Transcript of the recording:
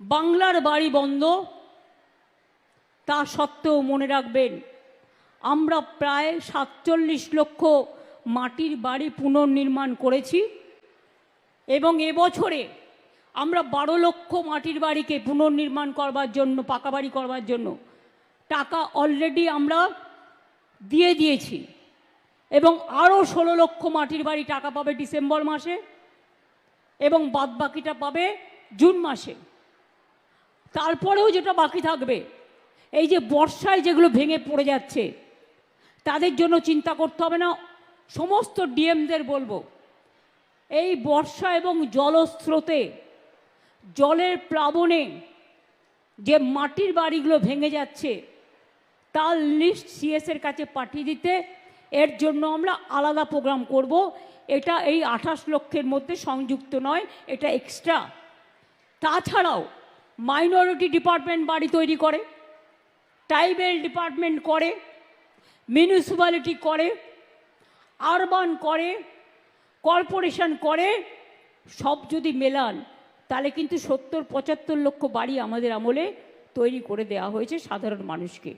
বাংলার বাড়ি বন্ধ, তা সত্ত্বেও মনে রাখবেন, আমরা প্রায় সাতচল্লিশ লক্ষ মাটির বাড়ি পুনর্নির্মাণ করেছি এবং এবছরে আমরা বারো লক্ষ মাটির বাড়িকে পুনর্নির্মাণ করবার জন্য পাকা বাড়ি করবার জন্য টাকা অলরেডি আমরা দিয়ে দিয়েছি এবং আরও ষোলো লক্ষ মাটির বাড়ি টাকা পাবে ডিসেম্বর মাসে এবং বাদবাকিটা পাবে জুন মাসে। তারপরেও যেটা বাকি থাকবে, এই যে বর্ষায় যেগুলো ভেঙে পড়ে যাচ্ছে, তাদের জন্য চিন্তা করতে হবে না। সমস্ত ডিএমদের বলব, এই বর্ষা এবং জলস্রোতে, জলের প্লাবনে যে মাটির বাড়িগুলো ভেঙে যাচ্ছে, তার লিস্ট সিএসের কাছে পাঠিয়ে দিতে, এর জন্য আমরা আলাদা প্রোগ্রাম করব। এটা এই আঠাশ লক্ষের মধ্যে সংযুক্ত নয়, এটা এক্সট্রা তাছাড়াও মাইনরিটি ডিপার্টমেন্ট বাড়ি তৈরি করে ট্রাইবেল ডিপার্টমেন্ট করে মিউনিসিপ্যালিটি করে আরবান করে কর্পোরেশন করে, সব যদি মেলান, তাহলে কিন্তু সত্তর পঁচাত্তর লক্ষ বাড়ি আমাদের আমলে তৈরি করে দেয়া হয়েছে সাধারণ মানুষকে।